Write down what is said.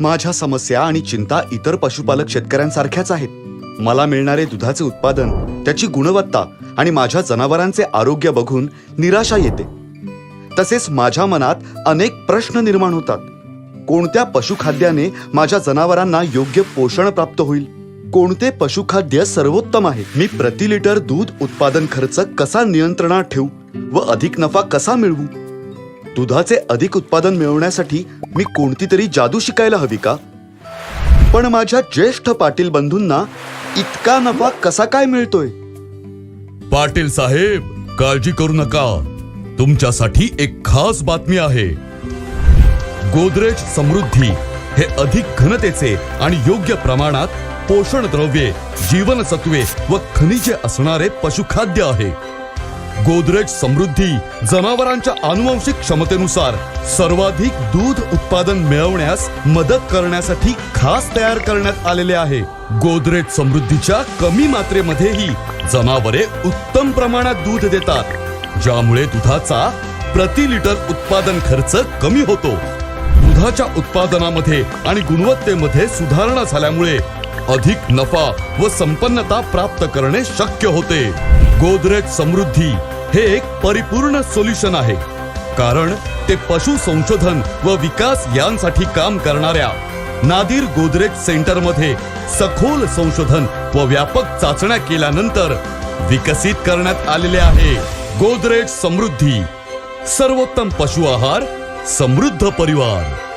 माझ्या समस्या आणि चिंता इतर पशुपालक शेतकऱ्यांसारख्याच आहेत. मला मिळणारे दुधाचे उत्पादन त्याची गुणवत्ता आणि माझ्या जनावरांचे आरोग्य बघून निराशा येते. तसेच माझ्या मनात अनेक प्रश्न निर्माण होतात. कोणत्या पशुखाद्याने माझ्या जनावरांना योग्य पोषण प्राप्त होईल? कोणते पशुखाद्य सर्वोत्तम आहे? मी प्रति लिटर दूध उत्पादन खर्च कसा नियंत्रणात ठेवू व अधिक नफा कसा मिळवू? दुधाचे अधिक उत्पादन मिळवण्यासाठी मी कोणती तरी जादू शिकायला हवी का? पण माझ्या ज्येष्ठ पाटील बंधूंना इतका नफा कसा काय मिळतोय? पाटील साहेब काळजी करू नका. तुमच्यासाठी एक खास बातमी आहे. गोदरेज समृद्धी हे अधिक घनतेचे आणि योग्य प्रमाणात पोषण द्रव्ये जीवनसत्वे व खनिजे असणारे पशुखाद्य आहे. गोदरेज समृद्धी जनावरांच्या आनुवंशिक क्षमतेनुसार सर्वाधिक दूध उत्पादन मिळवण्यास मदत करण्यासाठी खास तयार करण्यात आलेले आहे. गोदरेज समृद्धीच्या कमी मात्रेमध्येही जनावरे उत्तम प्रमाणात दूध देतात ज्यामुळे दुधाचा प्रति लिटर उत्पादन खर्च कमी होतो. दुधाच्या उत्पादनामध्ये आणि गुणवत्तेमध्ये सुधारणा झाल्यामुळे अधिक नफा व संपन्नता प्राप्त करणे शक्य होते. गोदरेज समृद्धी हे एक परिपूर्ण सोल्युशन आहे. कारण ते पशु संशोधन व विकास यांसाठी काम करणाऱ्या नादिर गोदरेज सेंटरमध्ये सखोल संशोधन व व्यापक चाचण्या केल्यानंतर विकसित करण्यात आलेले आहे गोदरेज समृद्धी. सर्वोत्तम पशु आहार समृद्ध परिवार.